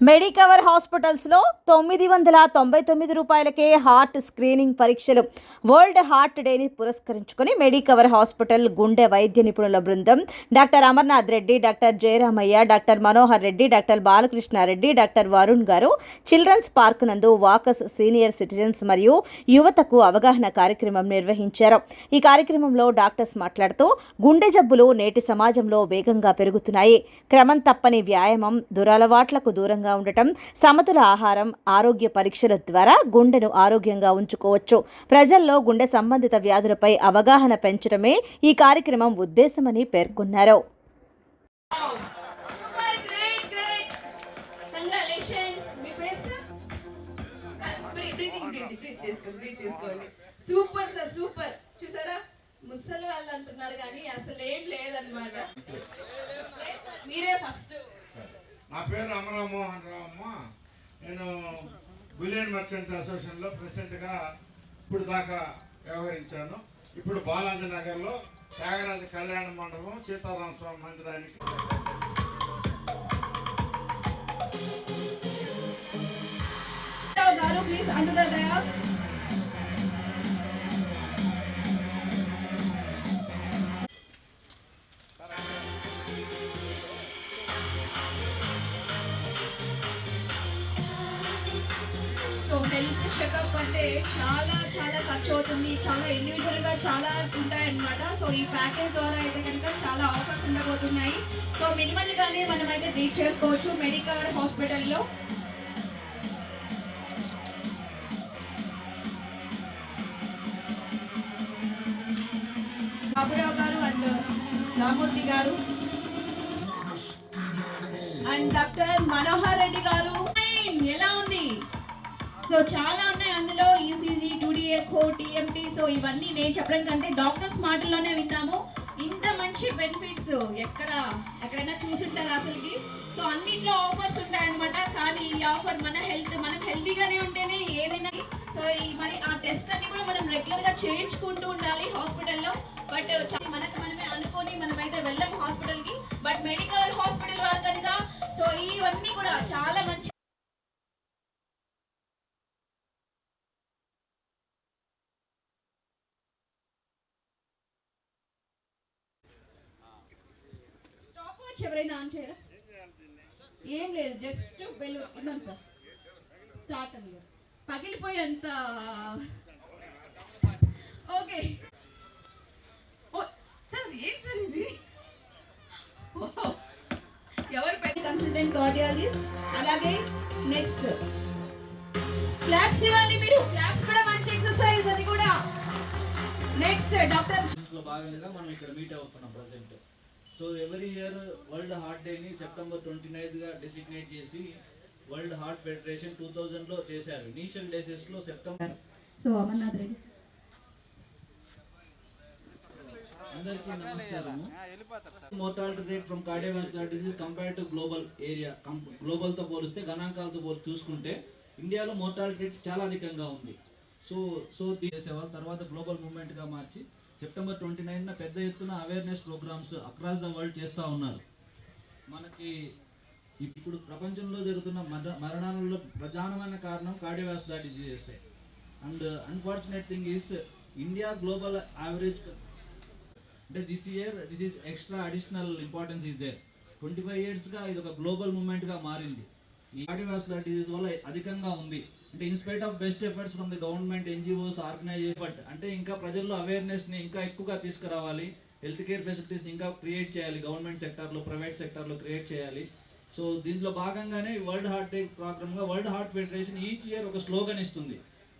Medicover హాస్పిటల్స్లో తొమ్మిది వందల తొంభై తొమ్మిది రూపాయలకే హార్ట్ స్క్రీనింగ్ పరీక్షలు. వరల్డ్ హార్ట్ డేని పురస్కరించుకొని మెడికవర్ హాస్పిటల్ గుండె వైద్య నిపుణుల బృందం. Doctor Amarnath Reddy doctor Jayaramaiah doctor Manohar Reddy doctor Balakrishna Reddy doctor Varun గారు చిల్డ్రన్స్ పార్క్ నందు వాకర్స్ సీనియర్ సిటిజన్స్ మరియు యువతకు అవగాహన కార్యక్రమం నిర్వహించారు. ఈ కార్యక్రమంలో డాక్టర్స్ మాట్లాడుతూ గుండె జబ్బులు నేటి సమాజంలో వేగంగా పెరుగుతున్నాయి. క్రమం తప్పని వ్యాయామం దురలవాట్లకు దూరంగా ఆరోగ్యంగా ఉండటం సమతుల ఆహారం ఆరోగ్య పరీక్షల ద్వారా గుండెను ఆరోగ్యంగా ఉంచుకోవచ్చు. ప్రజల్లో గుండె సంబంధిత వ్యాధులపై అవగాహన పెంచడమే ఈ కార్యక్రమం ఉద్దేశమని పేర్కొన్నారు. సూపర్ సార్ సూపర్ చూసారా? ముసలి వాళ్ళు అంటున్నారు కానీ అసలు ఏం లేదనమాట మీరే ఫస్ట్ నా పేరు అమరామోహన్ రావు అమ్మ నేను బులియన్ మర్చెంట్ అసోసియేషన్లో ప్రెసిడెంట్గా ఇప్పుడు దాకా వ్యవహరించాను. ఇప్పుడు బాలాజీ నగర్లో త్యాగరాజ కళ్యాణ మండపం సీతారామ స్వామి మందిరానికి ప్లీజ్ అండర్ ఖర్చు అవుతుంది. చాలా ఇండివిజువల్గా చాలా ఉంటాయన్నమాట. సో ఈ ప్యాకేజ్ ద్వారా అయితే కనుక చాలా ఆఫర్స్ ఉండబోతున్నాయి. సో మినిమల్ గానే మనం అయితే రీచ్ చేసుకోవచ్చు మెడికవర్ హాస్పిటల్లో బాబురావు గారు అండ్ రామూర్తి గారు. అండ్ డాక్టర్ మనోహర్ రెడ్డి గారు. ఎలా ఉంది? సో చాలా ఉన్నాయి అందులో. ఈ ఈసీజీ కో టీఎంటీ సో ఇవన్నీ నేను చెప్పడం కంటే డాక్టర్స్ మాటల్లోనే విన్నాము ఇంత మంచి బెనిఫిట్స్ ఎక్కడ ఎక్కడైనా చూసుంటారు అసలుకి? సో అన్నిట్లో ఆఫర్స్ ఉంటాయన్నమాట కానీ ఈ ఆఫర్ మన హెల్త్ మనం హెల్తీగానే ఉంటేనే ఏదైనా. సో ఈ మరి ఆ టెస్ట్ అన్ని కూడా మనం రెగ్యులర్గా చేయించుకుంటూ ఉండాలి హాస్పిటల్లో బట్ మనకు మనమే అనుకొని మనమైతే వెళ్ళాం హాస్పిటల్కి. బట్ మెడికల్ ఎవరైనా ఆన్ చేయరా? ఏం లేదు జస్ట్ బెల్ ఇన్నాం సార్. స్టార్ట్ అని పగిలిపోయేంత ఓకే. ఓ సార్ ఏం సార్ ఇది? ఎవరు పెద్ద కన్సల్టెంట్ కార్డియాలజిస్ట్ అలాగే నెక్స్ట్ క్లాప్స్ ఇవ్వాలి మీరు. క్లాప్స్ కూడా మంచి ఎక్సర్సైజ్ అది కూడా. నెక్స్ట్ డాక్టర్లో భాగంగా మనం ఇక్కడ మీట్ అవుతున్నాం present so every year world heart డేని సెప్టెంబర్ ట్వంటీ గా డెసిగ్నేట్ చేసి వరల్డ్ హార్ట్ ఫెడరేషన్ టూ లో చేశారు. ఇనీషియల్ డేసెస్లో సెప్టెంబర్ సో అమర్నాథ్ రెడ్డి అందరికీ నమస్కారము. Mortality rate from cardiovascular disease compare to global area గ్లోబల్తో పోలిస్తే గణాంకాలతో పోలి చూసుకుంటే ఇండియాలో మోర్టాలిటీ రేట్ చాలా అధికంగా ఉంది. సో సో చేసేవాళ్ళు తర్వాత గ్లోబల్ మూవ్మెంట్గా మార్చి సెప్టెంబర్ ట్వంటీ నైన్ పెద్ద ఎత్తున awareness programs across the world చేస్తూ ఉన్నారు. మనకి ఇప్పుడు ప్రపంచంలో జరుగుతున్న మద మరణాలలో ప్రధానమైన కారణం cardiovascular diseases and unfortunate thing is India global average అంటే this year this is extra additional importance is there twenty five ఇయర్స్గా ఇది ఒక గ్లోబల్ మూమెంట్గా మారింది. ఈ కార్డియోవాస్కులర్ డిజీజ్ వల్ల అధికంగా ఉంది. అంటే in spite of best efforts from the government NGOs organisation but అంటే ఇంకా ప్రజల్లో అవేర్నెస్ని ఇంకా ఎక్కువగా తీసుకురావాలి. హెల్త్ కేర్ ఫెసిలిటీస్ ఇంకా క్రియేట్ చేయాలి. గవర్నమెంట్ సెక్టార్లో ప్రైవేట్ సెక్టార్లో క్రియేట్ చేయాలి. సో దీంట్లో భాగంగానే world heart day ప్రోగ్రామ్గా world heart federation each year ఒక స్లోగన్ ఇస్తుంది.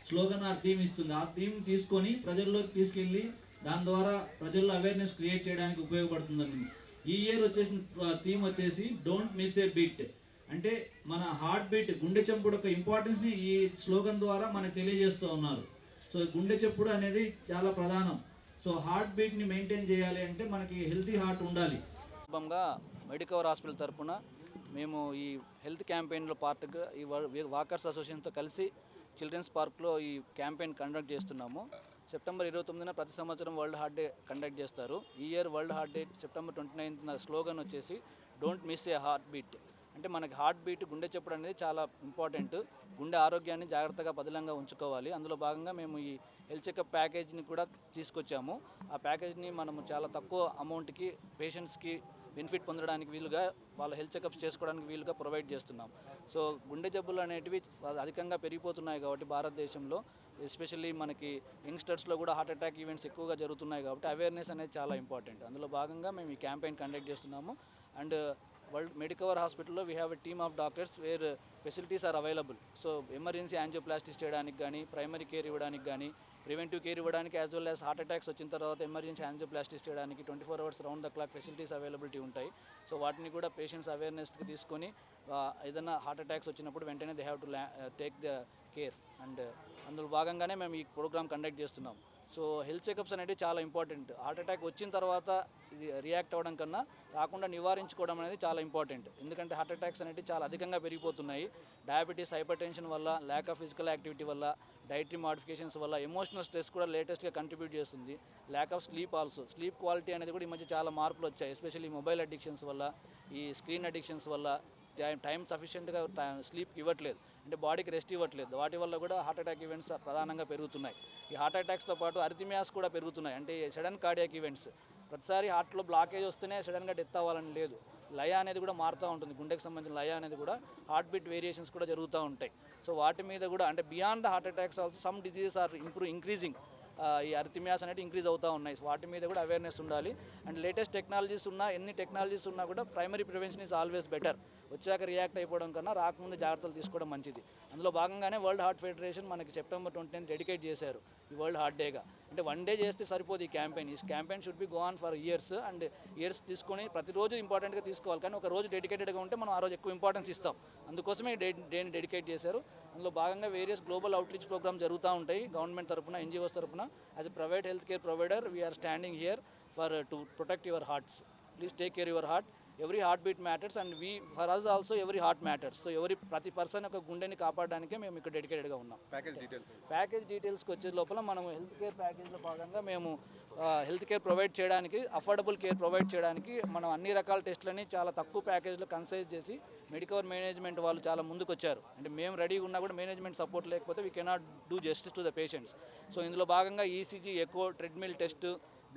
స్లోగన్ ఆ థీమ్ ఇస్తుంది. ఆ థీమ్ తీసుకొని ప్రజల్లోకి తీసుకెళ్ళి దాని ద్వారా ప్రజల్లో అవేర్నెస్ క్రియేట్ చేయడానికి ఉపయోగపడుతుందని. ఈ ఇయర్ వచ్చేసిన థీమ్ వచ్చేసి డోంట్ మిస్ ఏ బీట్ అంటే మన హార్ట్ బీట్ గుండె చప్పుడు యొక్క ఇంపార్టెన్స్ని ఈ స్లోగన్ ద్వారా మనకు తెలియజేస్తూ ఉన్నారు. సో గుండె చప్పుడు అనేది చాలా ప్రధానం. సో హార్ట్ బీట్ని మెయింటైన్ చేయాలి అంటే మనకి హెల్తీ హార్ట్ ఉండాలి. సందర్భంగా మెడికవర్ హాస్పిటల్ తరపున మేము ఈ హెల్త్ క్యాంపెయిన్లో పార్ట్గా ఈ వాకర్స్ అసోసియేషన్తో కలిసి చిల్డ్రన్స్ పార్క్లో ఈ క్యాంపెయిన్ కండక్ట్ చేస్తున్నాము. సెప్టెంబర్ ఇరవై తొమ్మిదిన ప్రతి సంవత్సరం వరల్డ్ హార్ట్ డే కండక్ట్ చేస్తారు. ఈ year world heart day September twenty నైన్త్న slogan వచ్చేసి don't miss a heart beat అంటే మనకి హార్ట్ బీట్ గుండె చప్పుడు అనేది చాలా ఇంపార్టెంట్ గుండె ఆరోగ్యాన్ని జాగ్రత్తగా పదిలంగా ఉంచుకోవాలి. అందులో భాగంగా మేము ఈ హెల్త్ చెకప్ ప్యాకేజ్ని కూడా తీసుకొచ్చాము. ఆ ప్యాకేజ్ని మనము చాలా తక్కువ అమౌంట్కి పేషెంట్స్కి బెనిఫిట్ పొందడానికి వీలుగా వాళ్ళ హెల్త్ చెకప్స్ చేసుకోవడానికి వీలుగా ప్రొవైడ్ చేస్తున్నాం. సో గుండె జబ్బులు అనేటివి అధికంగా పెరిగిపోతున్నాయి కాబట్టి భారతదేశంలో. ఎస్పెషల్లీ మనకి యంగ్స్టర్స్లో కూడా హార్ట్ అటాక్ ఈవెంట్స్ ఎక్కువగా జరుగుతున్నాయి కాబట్టి అవేర్నెస్ అనేది చాలా ఇంపార్టెంట్ అందులో భాగంగా మేము ఈ క్యాంపెయిన్ కండక్ట్ చేస్తున్నాము. అండ్ వరల్డ్ మెడికవర్ హాస్పిటల్లో we have a team of doctors where facilities are available so emergency angioplasties చేయడానికి కానీ ప్రైమరీ కేర్ ఇవ్వడానికి కానీ ప్రివెంటివ్ కేర్ ఇవ్వడానికి as well as heart attacks వచ్చిన తర్వాత ఎమర్జెన్సీ యాంజియోప్లాస్టిస్ చేయడానికి twenty four hours round the clock facilities availability ఉంటాయి. So వాటిని కూడా పేషెంట్స్ అవేర్నెస్కి తీసుకొని ఏదైనా హార్ట్ అటాక్స్ వచ్చినప్పుడు వెంటనే they have to take the care and అందులో భాగంగానే మేము ఈ ప్రోగ్రామ్ కండక్ట్ చేస్తున్నాం. సో హెల్త్ చెకప్స్ అనేవి చాలా ఇంపార్టెంట్. హార్ట్ అటాక్ వచ్చిన తర్వాత ఇది రియాక్ట్ అవ్వడం కన్నా రాకుండా నివారించుకోవడం అనేది చాలా ఇంపార్టెంట్. ఎందుకంటే హార్ట్ అటాక్స్ అనేవి చాలా అధికంగా పెరిగిపోతున్నాయి. డయాబెటీస్ హైపర్ టెన్షన్ వల్ల ల్యాక్ ఆఫ్ ఫిజికల్ యాక్టివిటీ వల్ల డైటరీ మాడిఫికేషన్స్ వల్ల ఎమోషనల్ స్ట్రెస్ కూడా లేటెస్ట్గా కంట్రిబ్యూట్ చేస్తుంది. Lack of sleep also sleep quality అనేది కూడా ఈ మధ్య చాలా మార్పులు వచ్చాయి. ఎస్పెషల్లీ మొబైల్ అడిక్షన్స్ వల్ల ఈ స్క్రీన్ అడిక్షన్స్ వల్ల టైం టైం సఫిషియెంట్గా స్లీప్ ఇవ్వట్లేదు. అంటే బాడీకి రెస్ట్ ఇవ్వట్లేదు. వాటి వల్ల కూడా హార్ట్ అటాక్ ఈవెంట్స్ ప్రధానంగా పెరుగుతున్నాయి. ఈ హార్ట్ అటాక్స్తో పాటు అరిథిమియాస్ కూడా పెరుగుతున్నాయి. అంటే సడన్ కార్డియాక్ ఈవెంట్స్. ప్రతిసారి హార్ట్లో బ్లాకేజ్ వస్తేనే సడన్గా డెత్ అవ్వాలని లేదు. లయ అనేది కూడా మారుతూ ఉంటుంది. గుండెకి సంబంధించిన లయ అనేది కూడా హార్ట్ బీట్ వేరియేషన్స్ కూడా జరుగుతూ ఉంటాయి. సో వాటి మీద కూడా అంటే beyond heart attacks also some diseases are improve increasing. ఈ అరిథిమియాస్ అనేవి ఇంక్రీజ్ అవుతూ ఉన్నాయి. వాటి మీద కూడా అవేర్నెస్ ఉండాలి. అండ్ లేటెస్ట్ టెక్నాలజీస్ ఉన్నా ఎన్ని టెక్నాలజీస్ ఉన్నా కూడా primary prevention is always better. వచ్చాక రియాక్ట్ అయిపోవడం కన్నా రాకముందు జాగ్రత్తలు తీసుకోవడం మంచిది. అందులో భాగంగానే వరల్డ్ హార్ట్ ఫెడరేషన్ మనకి సెప్టెంబర్ ట్వంటీ డెడికేట్ చేశారు ఈ వరల్డ్ హార్ట్ డేగా అంటే వన్ డే చేస్తే సరిపోదు ఈ క్యాంపెయిన్ ఈ campaign should be go on for years and years తీసుకొని ప్రతిరోజు ఇంపార్టెంట్గా తీసుకోవాలి. కానీ ఒక రోజు డెడికేటెడ్గా ఉంటే మనం ఆ రోజు ఎక్కువ ఇంపార్టెన్స్ ఇస్తాం. అందుకోసమే ఈ డేని డెడికేట్ చేశారు. అందులో భాగంగా వేరియస్ గ్లోబల్ అవుట్రీచ్ ప్రోగ్రామ్ జరుగుతూ ఉంటాయి. గవర్నమెంట్ తరఫున ఎన్జిఓస్ తరఫున as a private health care provider we are standing here for to protect your hearts please take care your heart every heart beat matters and we for us also every heart matters so ఎవరి ప్రతి person యొక్క గుండెని కాపాడడానికే మేము ఇక్కడ డెడికేటెడ్గా ఉన్నాం. Package details package డీటెయిల్స్కి వచ్చే లోపల మనం హెల్త్ కేర్ ప్యాకేజ్లో భాగంగా మేము హెల్త్ కేర్ ప్రొవైడ్ చేయడానికి అఫోర్డబుల్ కేర్ ప్రొవైడ్ చేయడానికి మనం అన్ని రకాల టెస్టులని చాలా తక్కువ ప్యాకేజ్లో కన్సైజ్ చేసి మెడికవర్ మేనేజ్మెంట్ వాళ్ళు చాలా ముందుకు వచ్చారు అంటే మేము రెడీగా ఉన్నా కూడా మేనేజ్మెంట్ సపోర్ట్ లేకపోతే we cannot do justice to the patients so ఇందులో భాగంగా ECG echo treadmill test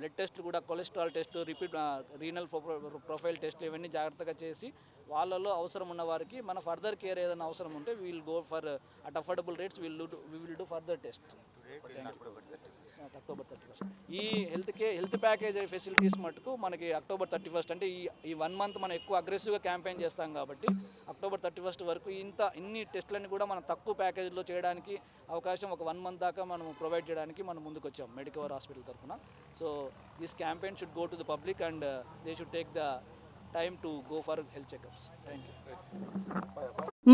blood test కూడా cholesterol test repeat renal profile test ఇవన్నీ జాగ్రత్తగా చేసి వాళ్ళలో అవసరం ఉన్న వారికి మన ఫర్దర్ కేర్ ఏదైనా అవసరం ఉంటే we'll go for at affordable rates will do will do further test October thirty first ఈ హెల్త్ కే హెల్త్ ప్యాకేజ్ ఫెసిలిటీస్ మటుకు మనకి అక్టోబర్ థర్టీ ఫస్ట్ అంటే ఈ ఈ వన్ మంత్ మనం ఎక్కువ అగ్రెసివ్గా క్యాంపెయిన్ చేస్తాం కాబట్టి అక్టోబర్ థర్టీ ఫస్ట్ వరకు ఇంత ఇన్ని టెస్ట్లన్నీ కూడా మనం తక్కువ ప్యాకేజ్లో చేయడానికి అవకాశం ఒక వన్ మంత్ దాకా మనం ప్రొవైడ్ చేయడానికి మనం ముందుకు వచ్చాం మెడికవర్ హాస్పిటల్ తరఫున. So this campaign should go to the public and they should take the time to go for health checkups. Thank you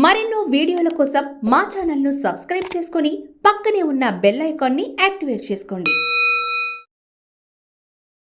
మరెన్నో వీడియోల కోసం మా ఛానల్ను సబ్స్క్రైబ్ చేసుకొని పక్కనే ఉన్న బెల్ ఐకాన్ని యాక్టివేట్ చేసుకోండి.